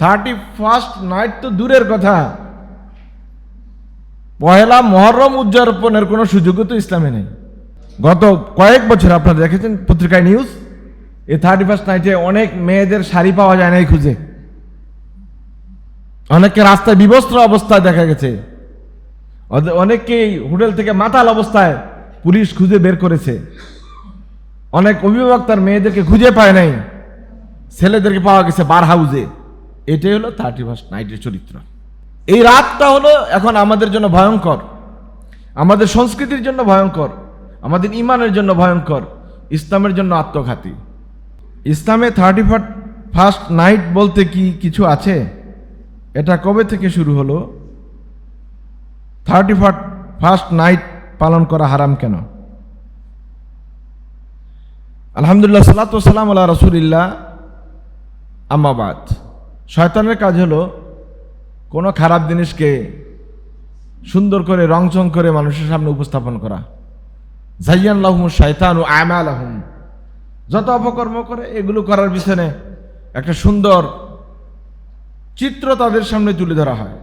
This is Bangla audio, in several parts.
থার্টি ফার্স্ট নাইট তো দূরের কথা। পয়লা মহরম উদযাপনের কোনো সুযোগও তো ইসলামে নেই। গত কয়েক বছর আপনারা দেখেছেন পত্রিকায় নিউজ এই থার্টি ফার্স্ট নাইটে অনেক মেয়েদের শাড়ি পাওয়া যায় না এই খুঁজে। অনেককে রাস্তায় বিবস্ত্র অবস্থায় দেখা গেছে। অনেককেই হোটেল থেকে মাতাল অবস্থায় পুলিশ খুঁজে বের করেছে। অনেক অভিভাবক তার মেয়েদেরকে খুঁজে পায় নাই। ছেলেদেরকে পাওয়া গেছে বার হাউসে। এটাই হলো থার্টি ফার্স্ট নাইটের চরিত্র। এই রাতটা হলো এখন আমাদের জন্য ভয়ঙ্কর। আমাদের সংস্কৃতির জন্য ভয়ঙ্কর। আমাদের ইমানের জন্য ভয়ঙ্কর। ইসলামের জন্য আত্মঘাতী। ইসলামে থার্টি ফার্স্ট নাইট বলতে কি কিছু আছে? এটা কবে থেকে শুরু হলো? থার্টি ফার্স্ট নাইট পালন করা হারাম কেন? আলহামদুলিল্লাহ সালাতাম আল্লাহ রসুলিল্লাহ আম্মাবাদ শয়তানের কাজ হলো কোনো খারাপ জিনিসকে সুন্দর করে, রংচং করে মানুষের সামনে উপস্থাপন করা। জাইয়ান লাহম শয়তান ও আমাল আহম যত অপকর্ম করে, এগুলো করার পিছনে একটা সুন্দর চিত্র তাদের সামনে তুলে ধরা হয়।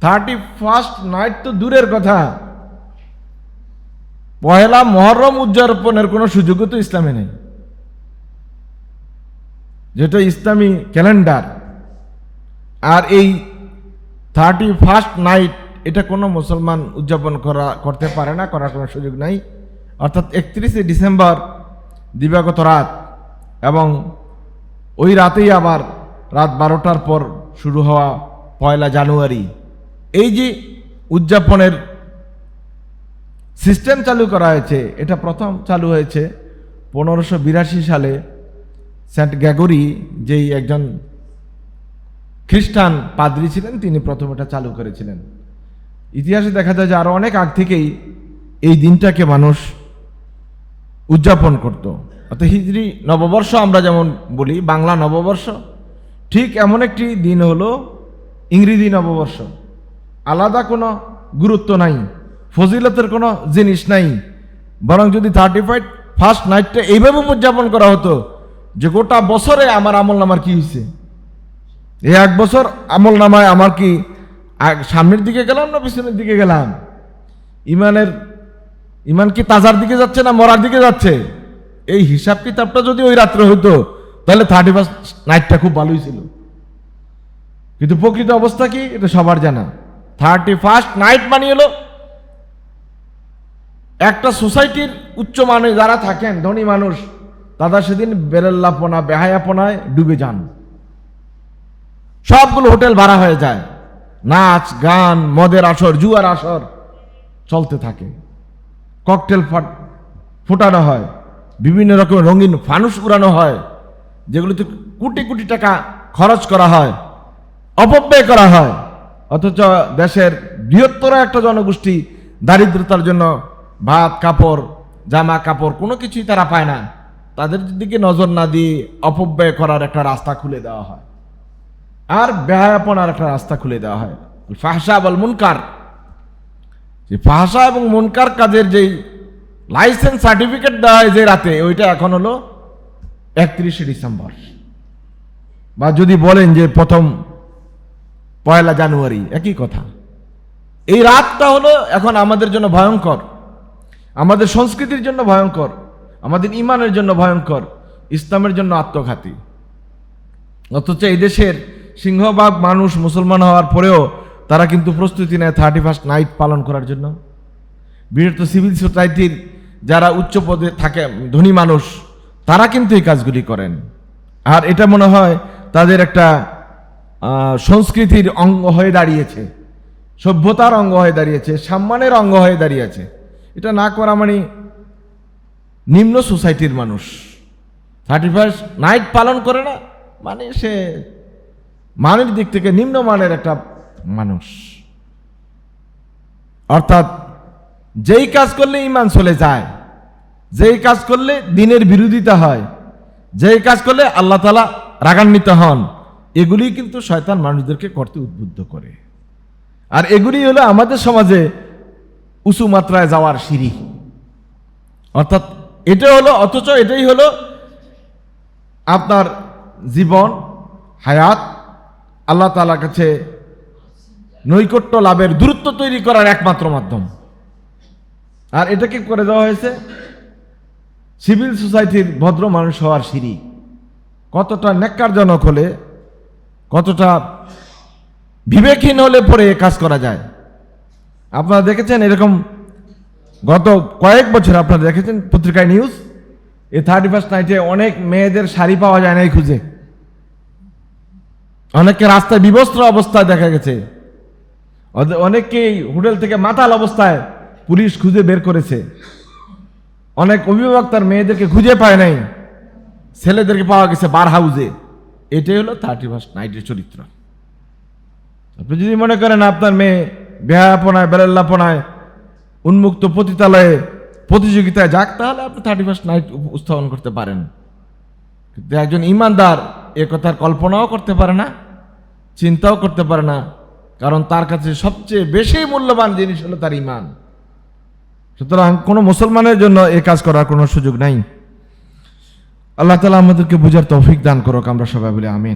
থার্টি ফার্স্ট নাইট তো দূরের কথা। পহেলা মহরম উদযাপনের কোনো সুযোগও তো ইসলামে নেই। যেটা ইসলামী ক্যালেন্ডার। আর এই থার্টি ফার্স্ট নাইট এটা কোনো মুসলমান উদযাপন করা, করতে পারে না, করার কোনো সুযোগ নাই। অর্থাৎ একত্রিশে ডিসেম্বর, দিবাগত রাত, এবং ওই রাতেই আবার রাত বারোটার পর শুরু হওয়া পয়লা জানুয়ারি। এই যে উদযাপনের সিস্টেম চালু করা হয়েছে, এটা প্রথম চালু হয়েছে পনেরোশো বিরাশি সালে সেন্ট গ্যাগরি যেই একজন খ্রিস্টান পাদ্রী ছিলেন, তিনি প্রথম এটা চালু করেছিলেন। ইতিহাসে দেখা যায় যে আরও অনেক আগ থেকেই এই দিনটাকে মানুষ উদযাপন করত। অর্থাৎ হিজড়ি নববর্ষ আমরা যেমন বলি, বাংলা নববর্ষ, ঠিক এমন একটি দিন হলো ইংরেজি নববর্ষ। আলাদা কোনো গুরুত্ব নাই, ফজিলতের কোনো জিনিস নাই, বরং যদি থার্টি ফাইভ ফার্স্ট নাইটটা এইভাবে উদযাপন করা হতো যে গোটা বছরে আমার আমল নামার কি হয়েছে এই এক বছর আমল নামায় আমার কি সামনের দিকে গেলাম না পিছনের দিকে গেলাম? ইমানের, ইমান কি তাজার দিকে যাচ্ছে না মরার দিকে যাচ্ছে? এই হিসাব কিতাবটা যদি ওই রাত্রে হইতো, তাহলে থার্টি ফার্স্ট নাইটটা খুব ভালোই ছিল। কিন্তু প্রকৃত অবস্থা কি? এটা সবার জানা। থার্টি ফার্স্ট নাইট মানে হলো একটা সোসাইটির উচ্চ মানে যারা থাকেন, ধনী মানুষ তারা সেদিন বেরেল্লাপনা বেহায়াপনায় ডুবে যান। সবগুলো হোটেল ভাড়া হয়ে যায়। নাচ, গান, মদের আসর, জুয়ার আসর চলতে থাকে। ককটেল ফাট- ফোটানো হয়। বিভিন্ন রকম রঙিন ফানুস উড়ানো হয়, যেগুলোতে কোটি কোটি টাকা খরচ করা হয়, অপব্যয় করা হয়। অথচ দেশের বৃহত্তর একটা জনগোষ্ঠী দারিদ্রতার জন্য ভাত, কাপড়, জামা, কাপড় কোনো কিছুই তারা পায় না। তাদের দিকে নজর না দিয়ে অপব্যয় করার একটা রাস্তা খুলে দেওয়া হয়। আর বেহায়াপনার একটা রাস্তা খুলে দেওয়া হয়। ফাহসা বল মুনকার। যে ফাহসা এবং মুনকার কাজের যেই লাইসেন্স সার্টিফিকেট দেওয়া হয় যে রাতে, ওইটা এখন হলো একত্রিশে ডিসেম্বর। বা যদি বলেন যে প্রথম পয়লা জানুয়ারি, একই কথা। এই রাতটা হলো এখন আমাদের জন্য ভয়ঙ্কর। আমাদের সংস্কৃতির জন্য ভয়ঙ্কর। আমাদের ইমানের জন্য ভয়ঙ্কর, ইসলামের জন্য আত্মঘাতী। অথচ এই দেশের সিংহভাগ মানুষ মুসলমান হওয়ার পরেও তারা কিন্তু প্রস্তুতি নেয় থার্টি ফার্স্ট নাইট পালন করার জন্য। বৃহত্তর সিভিল সোসাইটির যারা উচ্চ পদে থাকে, ধনী মানুষ, তারা কিন্তু এই কাজগুলি করেন। আর এটা মনে হয় তাদের একটা সংস্কৃতির অঙ্গ হয়ে দাঁড়িয়েছে, সভ্যতার অঙ্গ হয়ে দাঁড়িয়েছে, সম্মানের অঙ্গ হয়ে দাঁড়িয়েছে। এটা না করা মানে নিম্ন সোসাইটির মানুষ। থার্টি ফার্স্ট নাইট পালন করে না মানে সে মানের দিক থেকে নিম্নমানের একটা মানুষ। অর্থাৎ যেই কাজ করলে ইমান চলে যায়, যেই কাজ করলে দিনের বিরোধিতা হয়, যেই কাজ করলে আল্লাহ তালা রাগান্বিত হন, এগুলি কিন্তু শয়তান মানুষদেরকে করতে উদ্বুদ্ধ করে। আর এগুলি হলো আমাদের সমাজে উঁচু মাত্রায় যাওয়ার সিঁড়ি। অর্থাৎ এটা হলো, অথচ এটাই হলো আপনার জীবন, হায়াত, আল্লাহ তালার কাছে নৈকট্য লাভের দূরত্ব তৈরি করার একমাত্র মাধ্যম। আর এটাকে করে দেওয়া হয়েছে? সিভিল সোসাইটির ভদ্র মানুষ হওয়ার সিঁড়ি। কতটা নেককারজনক হলে, কতটা বিবেকহীন হলে পরে কাজ করা যায়। আপনারা দেখেছেন এরকম গত কয়েক বছর আপনারা দেখেছেন পত্রিকায় নিউজ এই থার্টি ফার্স্ট নাইটে অনেক মেয়েদের শাড়ি পাওয়া যায় না এই খুঁজে। অনেককে রাস্তায় বিবস্ত্র অবস্থায় দেখা গেছে। অনেককেই হোটেল থেকে মাতাল অবস্থায় পুলিশ খুঁজে বের করেছে। অনেক অভিভাবক তার মেয়েদেরকে খুঁজে পায় নাই। ছেলেদেরকে পাওয়া গেছে বার হাউজে এটাই হলো থার্টি ফার্স্ট নাইটের চরিত্র। আপনি যদি মনে করেন আপনার মেয়ে বেহায়াপনায়, বেলাল্লাপনায় উন্মুক্ত পতিতালয়ে প্রতিযোগিতায় যাক, তাহলে আপনি থার্টি ফার্স্ট নাইট উপস্থাপন করতে পারেন। কিন্তু একজন ইমানদার এ কথার কল্পনাও করতে পারে না, চিন্তাও করতে পারে না, কারণ তার কাছে সবচেয়ে বেশি মূল্যবান জিনিস হলো তার ইমান। সুতরাং কোনো মুসলমানের জন্য এ কাজ করার কোনো সুযোগ নাই। আল্লাহ তালা আমাদেরকে বুঝার তৌফিক দান করুক, আমরা সবাই বলে আমি